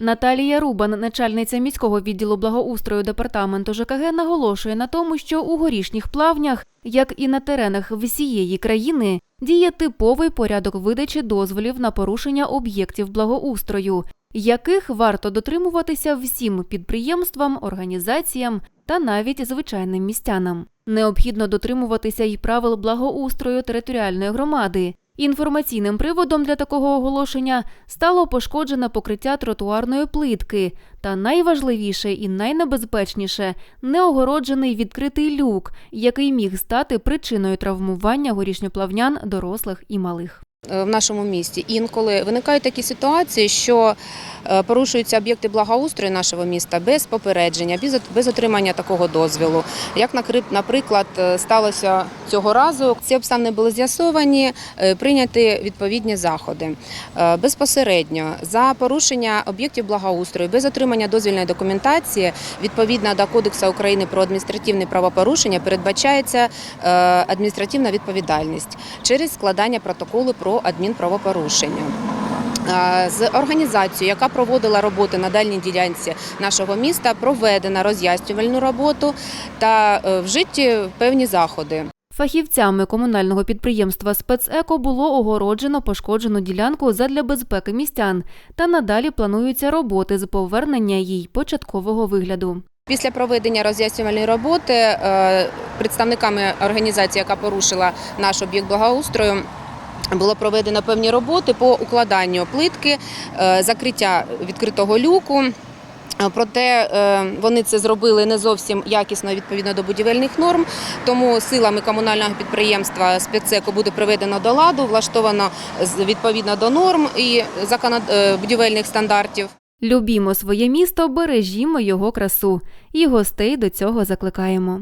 Наталія Рубан, начальниця міського відділу благоустрою департаменту ЖКГ, наголошує на тому, що у горішніх плавнях, як і на теренах всієї країни, діє типовий порядок видачі дозволів на порушення об'єктів благоустрою, яких варто дотримуватися всім підприємствам, організаціям та навіть звичайним містянам. Необхідно дотримуватися й правил благоустрою територіальної громади. Інформаційним приводом для такого оголошення стало пошкоджене покриття тротуарної плитки та найважливіше і найнебезпечніше неогороджений відкритий люк, який міг стати причиною травмування горішньоплавнян дорослих і малих. Е, в нашому місті. Інколи виникають такі ситуації, що порушуються об'єкти благоустрою нашого міста без попередження, без, отримання такого дозволу. Як наприклад, е, сталося цього разу, ці обставини були з'ясовані, е, прийняті відповідні заходи. Е, Безпосередньо за порушення об'єктів благоустрою без отримання дозвільної документації відповідно до Кодексу України про адміністративне правопорушення передбачається е, адміністративна відповідальність через складання протоколу про адмінправопорушення. Е, З організацією, яка проводила роботи на дальній ділянці нашого міста, проведена роз'яснювальну роботу та е, вжиті певні заходи. Фахівцями комунального підприємства «Спецеко» було огороджено пошкоджену ділянку задля безпеки містян, та надалі плануються роботи з повернення їй початкового вигляду. Після проведення роз'яснювальної роботи е, представниками організації, яка порушила наш об'єкт благоустрою. Було проведено певні роботи по укладанню плитки, е, закриття відкритого люку. Е, Проте е, вони це зробили не зовсім якісно відповідно до будівельних норм. Тому силами комунального підприємства спецеко буде приведено до ладу, влаштовано відповідно до норм і будівельних стандартів. Любімо своє місто, бережімо його красу і гостей до цього закликаємо.